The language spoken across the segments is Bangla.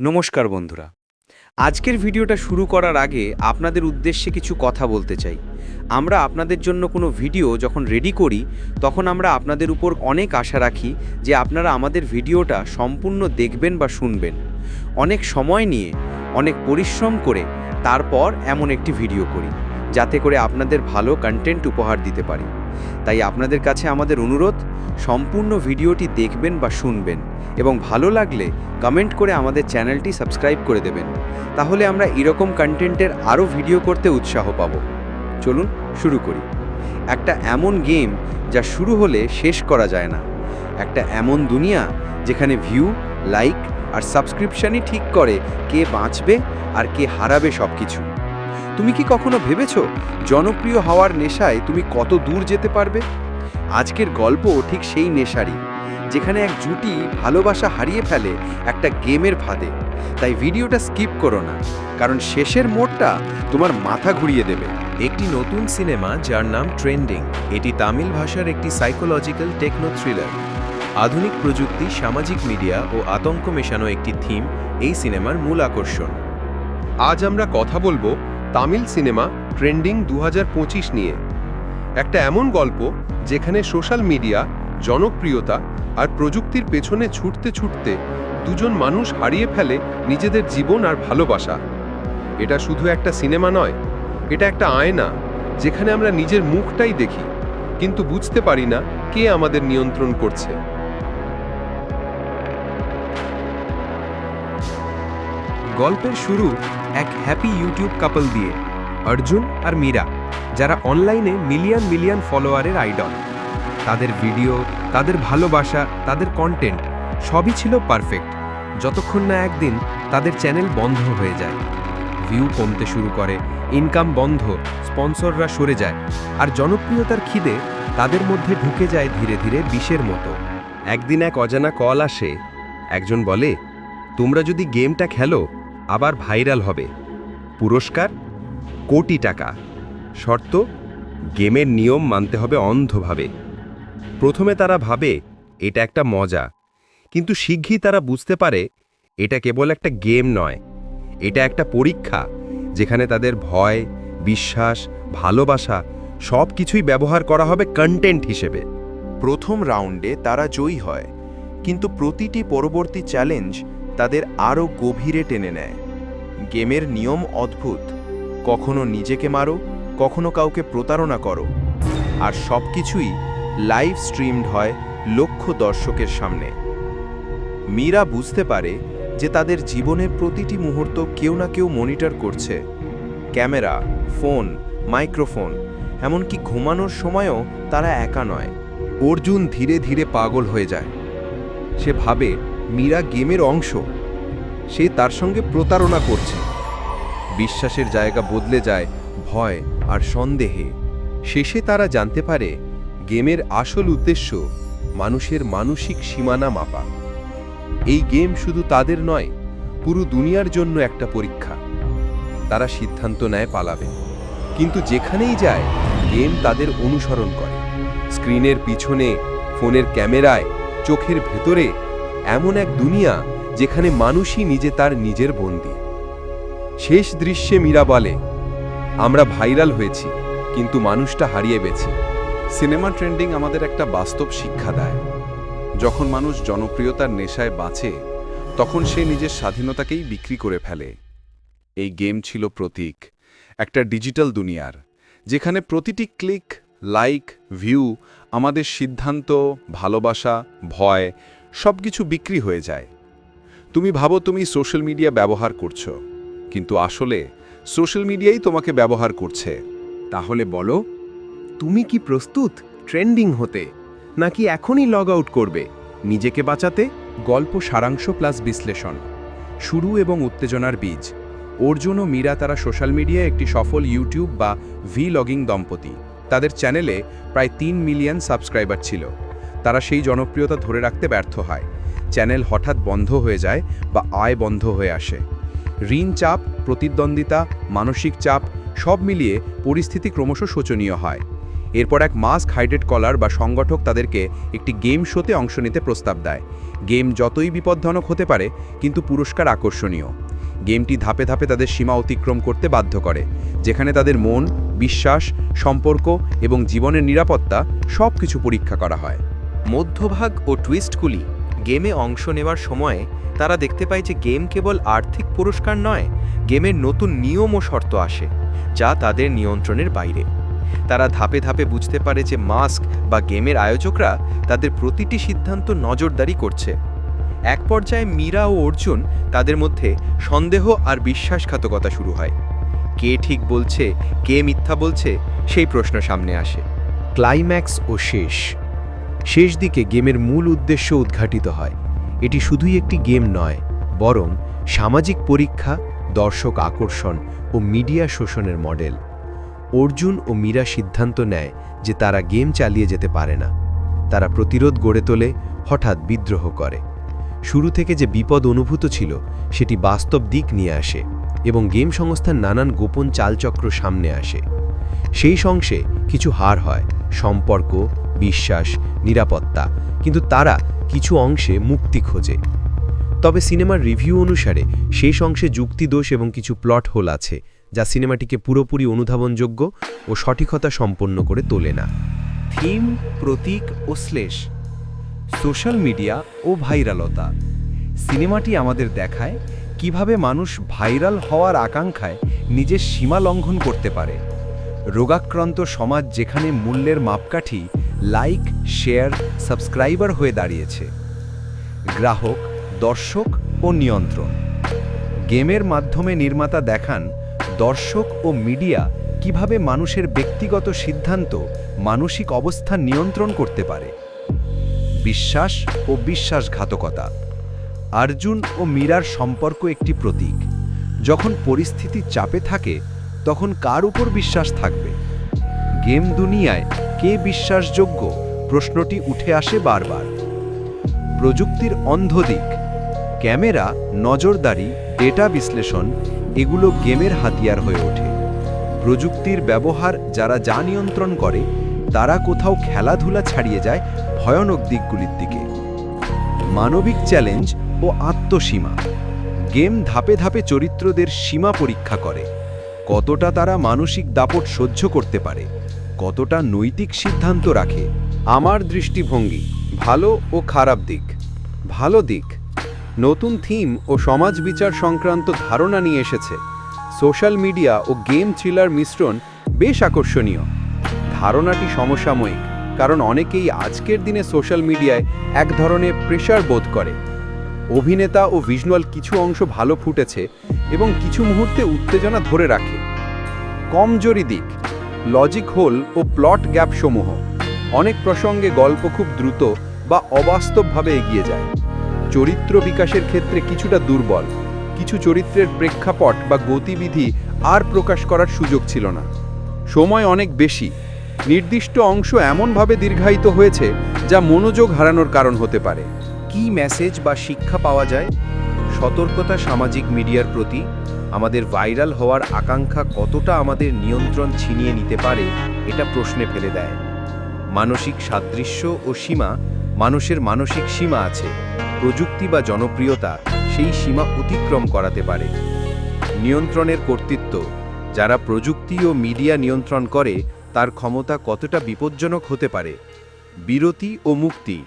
নমস্কার বন্ধুরা। আজকের ভিডিওটা শুরু করার আগে আপনাদের উদ্দেশ্যে কিছু কথা বলতে চাই। আমরা আপনাদের জন্য কোনো ভিডিও যখন রেডি করি, তখন আমরা আপনাদের উপর অনেক আশা রাখি যে আপনারা আমাদের ভিডিওটা সম্পূর্ণ দেখবেন বা শুনবেন। অনেক সময় নিয়ে, অনেক পরিশ্রম করে, তারপর এমন একটি ভিডিও করি। যাতে করে আপনাদের ভালো কন্টেন্ট উপহার দিতে পারি। তাই আপনাদের কাছে আমাদের অনুরোধ, সম্পূর্ণ ভিডিওটি দেখবেন বা শুনবেন এবং ভালো লাগলে কমেন্ট করে আমাদের চ্যানেলটি সাবস্ক্রাইব করে দেবেন। তাহলে আমরা এরকম কন্টেন্টের আরও ভিডিও করতে উৎসাহ পাব। চলুন শুরু করি। একটা এমন গেম যা শুরু হলে শেষ করা যায় না। একটা এমন দুনিয়া যেখানে ভিউ লাইক আর সাবস্ক্রিপশনই ঠিক করে কে বাঁচবে আর কে হারাবে সব কিছু তুমি কি কখনো ভেবেছো জনপ্রিয় হওয়ার নেশায় তুমি কত দূর যেতে পারবে? আজকের গল্প ঠিক সেই নেশারই, যেখানে এক জুটি ভালোবাসা হারিয়ে ফেলে একটা গেমের ফাঁদে। তাই ভিডিওটা স্কিপ করো না, কারণ শেষের মোড়টা তোমার মাথা ঘুরিয়ে দেবে। একটি নতুন সিনেমা যার নাম ট্রেন্ডিং, এটি তামিল ভাষার একটি সাইকোলজিক্যাল টেকনো থ্রিলার আধুনিক প্রযুক্তি, সামাজিক মিডিয়া ও আতঙ্ক মেশানো একটি থিম এই সিনেমার মূল আকর্ষণ। আজ আমরা কথা বলব তামিল সিনেমা ট্রেন্ডিং দু হাজার পঁচিশ নিয়ে। একটা এমন গল্প যেখানে সোশ্যাল মিডিয়া, জনপ্রিয়তা আর প্রযুক্তির পেছনে ছুটতে ছুটতে দুজন মানুষ হারিয়ে ফেলে নিজেদের জীবন আর ভালোবাসা। এটা শুধু একটা সিনেমা নয়, এটা একটা আয়না যেখানে আমরা নিজের মুখটাই দেখি, কিন্তু বুঝতে পারি না কে আমাদের নিয়ন্ত্রণ করছে। গল্পের শুরু এক হ্যাপি ইউটিউব কাপল দিয়ে, অর্জুন আর মীরা, যারা অনলাইনে মিলিয়ন মিলিয়ন ফলোয়ারের আইডল তাদের ভিডিও তাদের ভালোবাসা, তাদের কন্টেন্ট সবই ছিল পারফেক্ট যতক্ষণ না একদিন তাদের চ্যানেল বন্ধ হয়ে যায়। ভিউ কমতে শুরু করে ইনকাম বন্ধ স্পন্সররা সরে যায়, আর জনপ্রিয়তার খিদে তাদের মধ্যে ঢুকে যায় ধীরে ধীরে বিষের মতো। একদিন এক অজানা কল আসে, একজন বলে, তোমরা যদি গেমটা খেলো আবার ভাইরাল হবে। পুরস্কার, কোটি টাকা। শর্ত, গেমের নিয়ম মানতে হবে অন্ধভাবে। প্রথমে তারা ভাবে, এটা একটা মজা। কিন্তু শিগগিরই তারা বুঝতে পারে, এটা কেবল একটা গেম নয়। এটা একটা পরীক্ষা, যেখানে তাদের ভয়, বিশ্বাস, ভালোবাসা সব কিছুই ব্যবহার করা হবে কন্টেন্ট হিসেবে। প্রথম রাউন্ডে তারা জয়ী হয়। কিন্তু প্রতিটি পরবর্তী চ্যালেঞ্জ তাদের আরও গভীরে টেনে নেয়। গেমের নিয়ম অদ্ভুত। কখনো নিজেকে মারো, কখনো কাউকে প্রতারণা করো। আর সব কিছুই লাইভ স্ট্রিমড হয় লক্ষ দর্শকের সামনে। মীরা বুঝতে পারে যে তাদের জীবনের প্রতিটি মুহূর্ত কেউ না কেউ মনিটর করছে। ক্যামেরা, ফোন, মাইক্রোফোন, এমনকি ঘুমানোর সময়ও তারা একা নয়। অর্জুন ধীরে ধীরে পাগল হয়ে যায়। সে ভাবে মীরা গেমের অংশ। সে তার সঙ্গে প্রতারণা করছে। বিশ্বাসের জায়গা বদলে যায় ভয় আর সন্দেহে। শেষে তারা জানতে পারে, গেমের আসল উদ্দেশ্য মানুষের মানসিক সীমানা মাপা। এই গেম শুধু তাদের নয়, পুরো দুনিয়ার জন্য একটা পরীক্ষা। তারা সিদ্ধান্ত নেয় পালাবে। কিন্তু যেখানেই যায়, গেম তাদের অনুসরণ করে। স্ক্রিনের পিছনে, ফোনের ক্যামেরায়, চোখের ভেতরে এমন এক দুনিয়া যেখানে মানুষই নিজে তার নিজের বন্দী। শেষ দৃশ্যে মীরা বলে, আমরা ভাইরাল হয়েছি, কিন্তু মানুষটা হারিয়ে গেছি। সিনেমা ট্রেন্ডিং আমাদের একটা বাস্তব শিক্ষা দেয়। যখন মানুষ জনপ্রিয়তার নেশায় বাঁচে, তখন সে নিজের স্বাধীনতাকেই বিক্রি করে ফেলে। এই গেম ছিল প্রতীক, একটা ডিজিটাল দুনিয়ার, যেখানে প্রতিটি ক্লিক, লাইক, ভিউ, আমাদের সিদ্ধান্ত, ভালোবাসা, ভয় সব কিছু বিক্রি হয়ে যায়। তুমি ভাবো তুমি সোশ্যাল মিডিয়া ব্যবহার করছ, কিন্তু আসলে সোশ্যাল মিডিয়াই তোমাকে ব্যবহার করছে। তাহলে বলো, তুমি কি প্রস্তুত ট্রেন্ডিং হতে, নাকি এখনই লগ আউট করবে, নিজেকে বাঁচাতে? গল্প সারাংশ প্লাস বিশ্লেষণ। শুরু এবং উত্তেজনার বীজ। অর্জুন ও মীরা তারা সোশ্যাল মিডিয়ায় একটি সফল ইউটিউব বা ভি লগিং দম্পতি। তাদের চ্যানেলে প্রায় তিন মিলিয়ন সাবস্ক্রাইবার ছিল। তারা সেই জনপ্রিয়তা ধরে রাখতে ব্যর্থ হয়। চ্যানেল হঠাৎ বন্ধ হয়ে যায় বা আয় বন্ধ হয়ে আসে। ঋণ চাপ, প্রতিদ্বন্দ্বিতা, মানসিক চাপ সব মিলিয়ে পরিস্থিতি ক্রমশ শোচনীয় হয়। এরপর এক মাস্ক হাইডেড কলার বা সংগঠক তাদেরকে একটি গেম শোতে অংশ নিতে প্রস্তাব দেয়। গেম যতই বিপজ্জনক হতে পারে, কিন্তু পুরস্কার আকর্ষণীয়। গেমটি ধাপে ধাপে তাদের সীমা অতিক্রম করতে বাধ্য করে, যেখানে তাদের মন, বিশ্বাস, সম্পর্ক এবং জীবনের নিরাপত্তা সব কিছু পরীক্ষা করা হয়। মধ্যভাগ ও টুইস্টগুলি গেমে অংশ নেওয়ার সময়ে তারা দেখতে পায় যে গেম কেবল আর্থিক পুরস্কার নয় গেমের নতুন নিয়ম ও শর্ত আসে, যা তাদের নিয়ন্ত্রণের বাইরে। তারা ধাপে ধাপে বুঝতে পারে যে মাস্ক বা গেমের আয়োজকরা তাদের প্রতিটি সিদ্ধান্ত নজরদারি করছে। এক পর্যায়ে মীরা ও অর্জুন তাদের মধ্যে সন্দেহ আর বিশ্বাসঘাতকতা শুরু হয়। কে ঠিক বলছে, কে মিথ্যা বলছে, সেই প্রশ্ন সামনে আসে। ক্লাইম্যাক্স ও শেষ। শেষ দিকে গেমের মূল উদ্দেশ্য উদ্ঘাটিত হয়। এটি শুধুই একটি গেম নয়, বরং সামাজিক পরীক্ষা, দর্শক আকর্ষণ ও মিডিয়া শোষণের মডেল। অর্জুন ও মীরা সিদ্ধান্ত নেয় যে তারা গেম চালিয়ে যেতে পারে না। তারা প্রতিরোধ গড়ে তোলে, হঠাৎ বিদ্রোহ করে। শুরু থেকে যে বিপদ অনুভূত ছিল, সেটি বাস্তব দিক নিয়ে আসে এবং গেম সংস্থার নানান গোপন চালচক্র সামনে আসে। সেই সংশে কিছু হার হয়, সম্পর্ক বিশ্বাস, নিরাপত্তা, কিন্তু তারা কিছু অংশে মুক্তি খোঁজে। তবে সিনেমার রিভিউ অনুসারে শেষ অংশে যুক্তিদোষ এবং কিছু প্লট হোল আছে, যা সিনেমাটিকে পুরোপুরি অনুধাবনযোগ্য ও সঠিকতা সম্পন্ন করে তোলে না। থিম, প্রতীক ও শ্লেষ। সোশ্যাল মিডিয়া ও ভাইরালতা। সিনেমাটি আমাদের দেখায় কীভাবে মানুষ ভাইরাল হওয়ার আকাঙ্ক্ষায় নিজের সীমা লঙ্ঘন করতে পারে। রোগাক্রান্ত সমাজ যেখানে মূল্যের মাপকাঠি লাইক, শেয়ার, সাবস্ক্রাইবার হয়ে দাঁড়িয়েছে। গ্রাহক, দর্শক ও নিয়ন্ত্রণ। গেমের মাধ্যমে নির্মাতা দেখান দর্শক ও মিডিয়া কীভাবে মানুষের ব্যক্তিগত সিদ্ধান্ত, মানসিক অবস্থা নিয়ন্ত্রণ করতে পারে। বিশ্বাস ও বিশ্বাসঘাতকতা। আর্জুন ও মীরার সম্পর্ক একটি প্রতীক। যখন পরিস্থিতি চাপে থাকে, তখন কার উপর বিশ্বাস থাকবে? গেম দুনিয়ায় কে বিশ্বাসযোগ্য? প্রশ্নটি উঠে আসে বারবার। প্রযুক্তির অন্ধ দিক। ক্যামেরা, নজরদারি, ডেটা বিশ্লেষণ, এগুলো গেমের হাতিয়ার হয়ে ওঠে। প্রযুক্তির ব্যবহার যারা যা নিয়ন্ত্রণ করে, তারা কোথাও খেলাধুলা ছাড়িয়ে যায় ভয়ানক দিকগুলির দিকে। মানবিক চ্যালেঞ্জ ও আত্মসীমা। গেম ধাপে ধাপে চরিত্রদের সীমা পরীক্ষা করে। কতটা তারা মানসিক দাপট সহ্য করতে পারে। কতটা নৈতিক সিদ্ধান্ত রাখে, আমার দৃষ্টিভঙ্গি ভালো ও খারাপ দিক। ভালো দিক, নতুন থিম ও সমাজ বিচার সংক্রান্ত ধারণা নিয়ে এসেছে। সোশ্যাল মিডিয়া ও গেম থ্রিলার মিশ্রণ বেশ আকর্ষণীয়। ধারণাটি সমসাময়িক, কারণ অনেকেই আজকের দিনে সোশ্যাল মিডিয়ায় এক ধরনের প্রেশার বোধ করে। অভিনেতা ও ভিজুয়াল কিছু অংশ ভালো ফুটেছে এবং কিছু মুহূর্তে উত্তেজনা ধরে রাখে। কমজোরি দিক লজিক হোল ও প্লট গ্যাপ সমূহ। অনেক প্রসঙ্গে গল্প খুব দ্রুত বা অবাস্তবভাবে এগিয়ে যায়। চরিত্র বিকাশের ক্ষেত্রে কিছুটা দুর্বল। কিছু চরিত্রের প্রেক্ষাপট বা গতিবিধি আর প্রকাশ করার সুযোগ ছিল না। সময় অনেক বেশি। নির্দিষ্ট অংশ এমনভাবে দীর্ঘায়িত হয়েছে যা মনোযোগ হারানোর কারণ হতে পারে। কি মেসেজ বা শিক্ষা পাওয়া যায়? সতর্কতা সামাজিক মিডিয়ার প্রতি আমাদের ভাইরাল হওয়ার আকাঙ্ক্ষা কতটা আমাদের নিয়ন্ত্রণ ছিনিয়ে নিতে পারে, এটা প্রশ্নে ফেলে দেয়। মানসিক সাদৃশ্য ও সীমা, মানুষের মানসিক সীমা আছে। প্রযুক্তি বা জনপ্রিয়তা সেই সীমা অতিক্রম করাতে পারে। নিয়ন্ত্রণের কর্তৃত্ব, যারা প্রযুক্তি ও মিডিয়া নিয়ন্ত্রণ করে, তার ক্ষমতা কতটা বিপজ্জনক হতে পারে? বিরতি ও মুক্তি,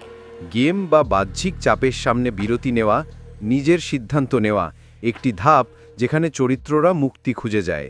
গেম বা বাহ্যিক চাপের সামনে বিরতি নেওয়া, নিজের সিদ্ধান্ত নেওয়া, একটি ধাপ যেখানে চরিত্ররা মুক্তি খুঁজে যায়।